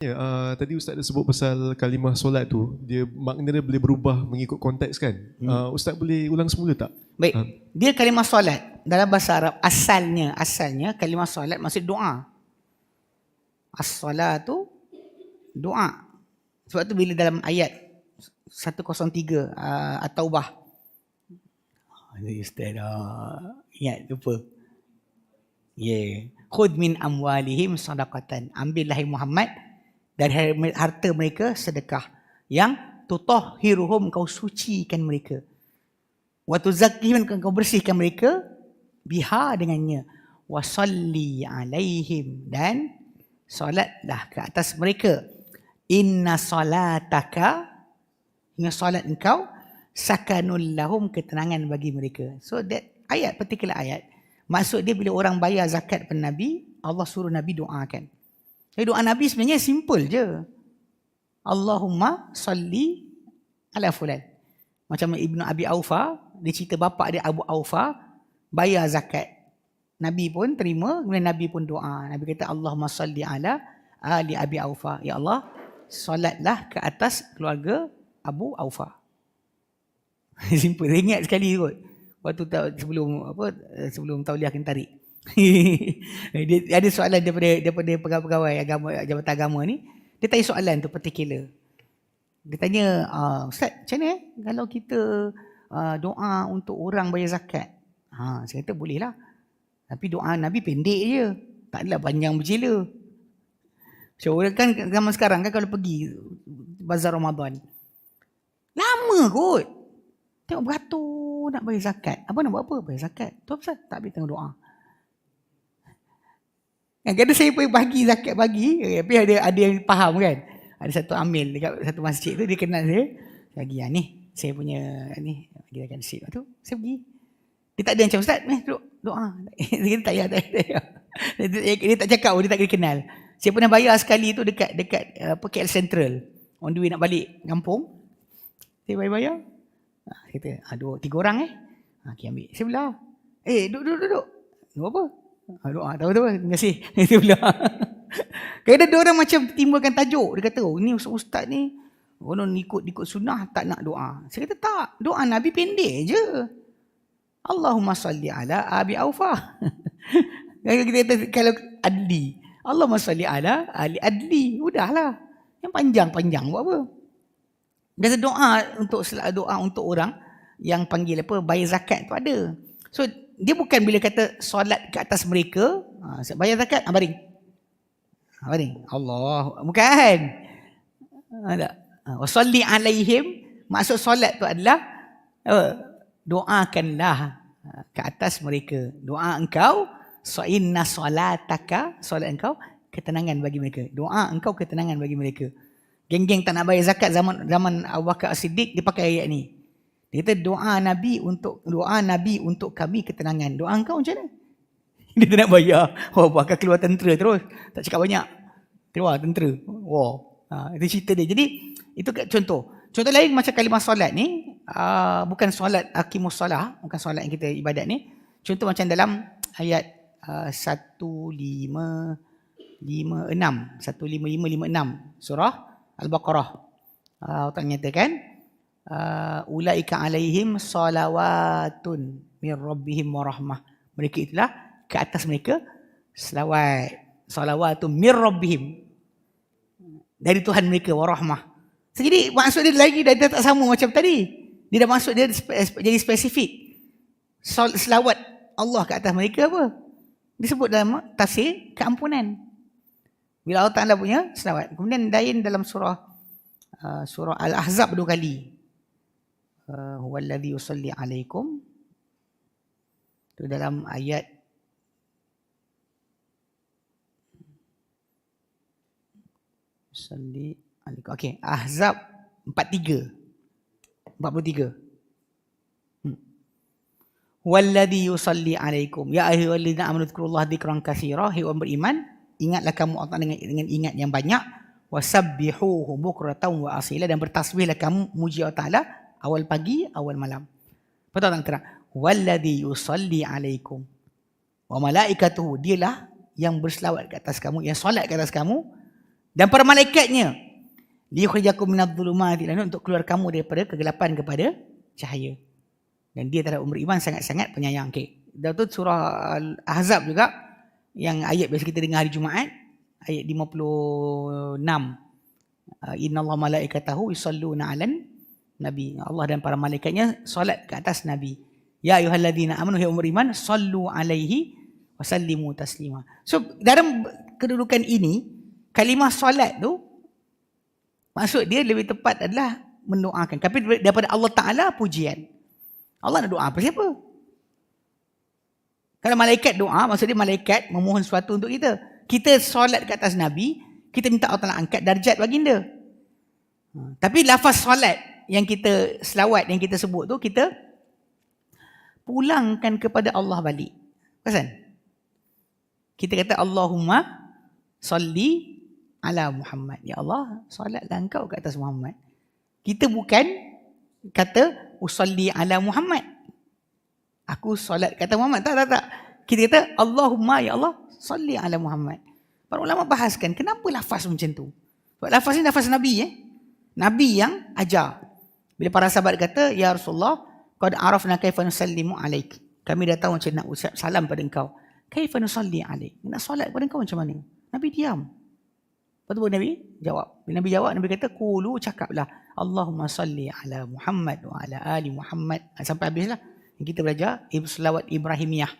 Ya, uh, tadi Ustaz ada sebut pasal kalimah solat tu, dia makna dia boleh berubah mengikut konteks kan? Hmm. Uh, Ustaz boleh ulang semula tak? Baik. Ah. Dia kalimah solat dalam bahasa Arab asalnya asalnya kalimah solat maksud doa. As-salatu doa. Sebab tu bila dalam ayat 103 uh, At-Taubah. Ini ustaz dah ingat lupa. Ya. Yeah. Khudh min amwalihim sadaqatan. Ambillah Muhammad dari harta mereka sedekah yang tutahhiruhum kau sucikan mereka. Wa tuzakkihim kau bersihkan mereka biha dengannya. Wa salli alaihim dan solatlah ke atas mereka. Inna salataka inna salat engkau sakanul lahum ketenangan bagi mereka. So that ayat particular ayat maksud dia bila orang bayar zakat pada Nabi, Allah suruh Nabi doakan. Jadi doa Nabi sebenarnya simple je. Allahumma salli ala fulan. Macam Ibnu Abi Aufa, dia cerita bapak dia Abu Aufa bayar zakat. Nabi pun terima, kemudian Nabi pun doa. Nabi kata Allahumma salli ala ali Abi Aufa. Ya Allah, solatlah ke atas keluarga Abu Aufa. Simple, dia ingat sekali kot. Waktu sebelum apa sebelum tauliah akan tarik. dia ada soalan daripada daripada pegawai-pegawai agama jabatan agama ni. Dia tanya soalan tu particular. Dia tanya, uh, Ustaz, macam mana eh? kalau kita uh, doa untuk orang bayar zakat? Ha, saya kata boleh lah. Tapi doa Nabi pendek je. Tak adalah panjang bercela. So, orang kan zaman sekarang kan kalau pergi bazar Ramadan. Lama kot. Tengok beratur nak bayar zakat. Apa nak buat apa? Bayar zakat. Tu apa Tak boleh tengok doa. Yang kata saya pergi bagi zakat bagi, tapi ada ada yang faham kan. Ada satu amil dekat satu masjid tu dia kenal saya. Lagi ya ni, saya punya ni bagi zakat masjid. tu saya pergi. Dia tak ada macam ustaz, ni duduk doa. dia tak payah, tak payah. Dia, dia, tak cakap, dia tak kena kenal. Saya pernah bayar sekali tu dekat dekat apa KL Central. On the way nak balik kampung. Saya bayar-bayar. Ha, kata, ha, dua, tiga orang eh. Ha, okay, ambil. Saya bilang, eh duduk, duduk, duduk. Duduk apa? Doa tahu tu terima kasih. Itu pula. Kadang ada orang macam timbulkan tajuk. Dia kata, oh ni ustaz ni orang ikut ikut sunnah tak nak doa. Saya kata tak, doa Nabi pendek je. Allahumma salli ala Abi Aufa. kalau kita kata kalau adli, Allahumma salli ala Ali Adli. Udahlah. Yang panjang-panjang buat apa? Biasa doa untuk doa untuk orang yang panggil apa bayar zakat tu ada. So dia bukan bila kata solat ke atas mereka, ha, bayar zakat, ha, baring. Ha, baring. Allah, bukan. Ada. Ha, Wasalli alaihim, maksud solat tu adalah apa? doakanlah ha, ke atas mereka. Doa engkau, so inna solataka, solat engkau, ketenangan bagi mereka. Doa engkau ketenangan bagi mereka. Geng-geng tak nak bayar zakat zaman zaman Abu Bakar As-Siddiq dia pakai ayat ni. Dia kata doa Nabi untuk doa Nabi untuk kami ketenangan. Doa engkau macam mana? Dia tak nak bayar. Oh, bakal keluar tentera terus. Tak cakap banyak. Keluar tentera. Wow. Ha, itu cerita dia. Jadi, itu contoh. Contoh lain macam kalimah solat ni. Uh, bukan solat akimus solah. Bukan solat yang kita ibadat ni. Contoh macam dalam ayat uh, 155, 155, 155, 56. Surah Al-Baqarah. Uh, Allah nyatakan uh, ulaika alaihim salawatun min rabbihim wa rahmah. Mereka itulah ke atas mereka selawat. Salawatun min rabbihim. Dari Tuhan mereka wa rahmah. So, jadi maksud dia lagi dah tak sama macam tadi. Dia dah masuk dia jadi spesifik. Selawat Allah ke atas mereka apa? Disebut dalam tafsir keampunan. Bila Allah Ta'ala punya selawat. Kemudian lain dalam surah uh, surah Al-Ahzab dua kali huwallazi yusalli alaikum. Itu dalam ayat yusalli alaikum. Okey ahzab 43 43 hmm. huwallazi yusalli alaikum. Ya ayyuhallazina amanu dzkurullaha dzikran katsira. Hai beriman ingatlah kamu Allah dengan, dengan ingat yang banyak. Wasabbihuhu bukratan wa asila. Dan bertasbihlah kamu muji Allah Taala awal pagi, awal malam. Betul tak terang? Walladhi yusalli alaikum. Wa malaikatuhu. Dialah yang berselawat ke atas kamu, yang solat ke atas kamu. Dan para malaikatnya liyukhrijakum minadh-dhulumati ila nur untuk keluar kamu daripada kegelapan kepada cahaya. Dan dia terhadap umur iman sangat-sangat penyayang. Okey. Dan tu surah Al-Ahzab juga yang ayat biasa kita dengar hari Jumaat ayat 56. Uh, Innallaha malaikatahu yusalluna 'alan nabi. Allah dan para malaikatnya solat ke atas nabi. Ya ayyuhalladzina amanu ya umur iman sallu alaihi wasallimu taslima. So dalam kedudukan ini kalimah solat tu maksud dia lebih tepat adalah mendoakan. Tapi daripada Allah Taala pujian. Allah nak doa apa siapa? Kalau malaikat doa, maksud dia malaikat memohon sesuatu untuk kita. Kita solat ke atas Nabi, kita minta Allah Ta'ala angkat darjat baginda. Ha, tapi lafaz solat yang kita selawat, yang kita sebut tu, kita pulangkan kepada Allah balik. Pasal? Kita kata Allahumma salli ala Muhammad. Ya Allah, solatlah engkau ke atas Muhammad. Kita bukan kata usalli ala Muhammad. Aku solat kata Muhammad. Tak, tak, tak. Kita kata Allahumma ya Allah salli ala Muhammad. Para ulama bahaskan kenapa lafaz macam tu. Sebab lafaz ni lafaz Nabi eh. Nabi yang ajar. Bila para sahabat kata, Ya Rasulullah, qad arafna kaifa nusallimu alaik. Kami dah tahu macam nak ucap salam pada engkau. Kaifa nusalli alaik. Nak solat pada engkau macam mana? Nabi diam. Lepas tu Nabi jawab. Bila Nabi jawab, Nabi kata, Kulu cakaplah. Allahumma salli ala Muhammad wa ala ali Muhammad. Ha, sampai habislah. Kita belajar selawat Ibrahimiyah.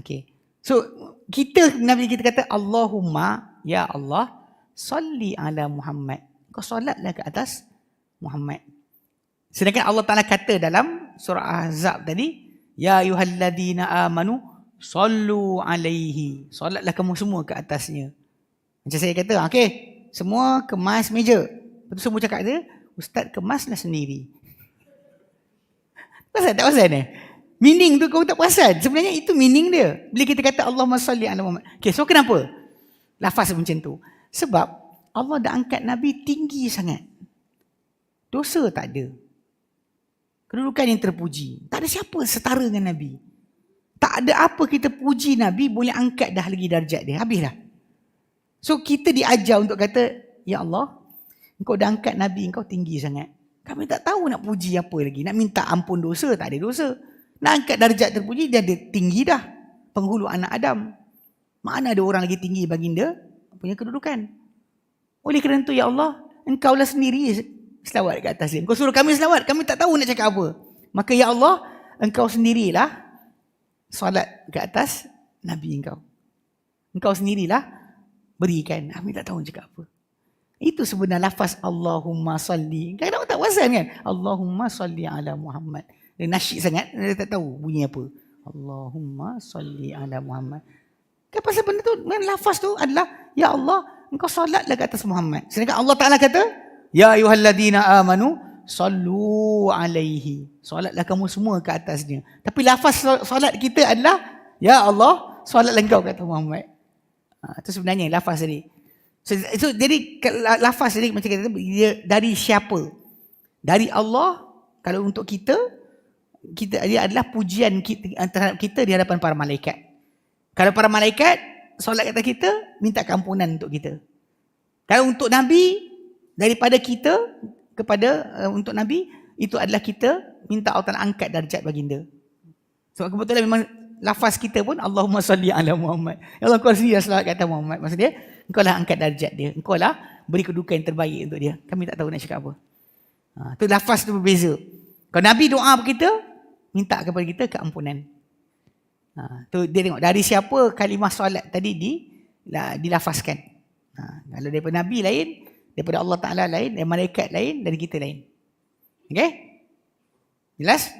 Okay. So, kita Nabi kita kata, Allahumma, ya Allah, salli ala Muhammad. Kau solatlah ke atas Muhammad. Sedangkan Allah Ta'ala kata dalam surah Ahzab tadi, Ya ayuhalladina amanu, sallu alaihi. Solatlah kamu semua ke atasnya. Macam saya kata, okey, semua kemas meja. Lepas tu semua cakap dia, Ustaz kemaslah sendiri. Pasal tak pasal ni? Meaning tu kau tak perasan. Sebenarnya itu meaning dia. Bila kita kata Allahumma salli ala Muhammad. Okay, so kenapa? Lafaz macam tu. Sebab Allah dah angkat Nabi tinggi sangat. Dosa tak ada. Kedudukan yang terpuji. Tak ada siapa setara dengan Nabi. Tak ada apa kita puji Nabi boleh angkat dah lagi darjat dia. Habis dah. So kita diajar untuk kata, Ya Allah, engkau dah angkat Nabi engkau tinggi sangat. Kami tak tahu nak puji apa lagi. Nak minta ampun dosa, tak ada dosa. Nak angkat darjat terpuji, dia ada tinggi dah. Penghulu anak Adam. Mana ada orang lagi tinggi baginda punya kedudukan. Oleh kerana itu, Ya Allah, engkaulah sendiri selawat ke atas dia. Engkau suruh kami selawat, kami tak tahu nak cakap apa. Maka Ya Allah, engkau sendirilah solat ke atas Nabi engkau. Engkau sendirilah berikan. Kami tak tahu nak cakap apa. Itu sebenarnya lafaz Allahumma salli. Kadang-kadang tak perasan kan? Allahumma salli ala Muhammad. Dia nasyid sangat, dia tak tahu bunyi apa. Allahumma salli ala Muhammad. Kan pasal benda tu, kan lafaz tu adalah, Ya Allah, engkau salatlah ke atas Muhammad. Sedangkan Allah Ta'ala kata, Ya ayuhalladina amanu, sallu alaihi. Salatlah kamu semua ke atasnya. Tapi lafaz salat kita adalah, Ya Allah, salatlah engkau ke atas Muhammad. Ha, itu sebenarnya lafaz tadi. So, so, jadi lafaz tadi macam kata, dia dari siapa? Dari Allah, kalau untuk kita, kita dia adalah pujian kita, terhadap kita di hadapan para malaikat. Kalau para malaikat solat kata kita minta keampunan untuk kita. Kalau untuk nabi daripada kita kepada uh, untuk nabi itu adalah kita minta Allah Taala angkat darjat baginda. Sebab kebetulan memang lafaz kita pun Allahumma salli ala Muhammad. Ya Allah kau sendiri solat kata Muhammad. Maksudnya engkau lah angkat darjat dia. Engkau lah beri kedudukan yang terbaik untuk dia. Kami tak tahu nak cakap apa. Ha, tu lafaz tu berbeza. Kalau Nabi doa kita, minta kepada kita keampunan. Ha, tu dia tengok dari siapa kalimah solat tadi di lah, dilafazkan. Ha, kalau daripada Nabi lain, daripada Allah Taala lain, dari malaikat lain, dari kita lain. Okey? Jelas?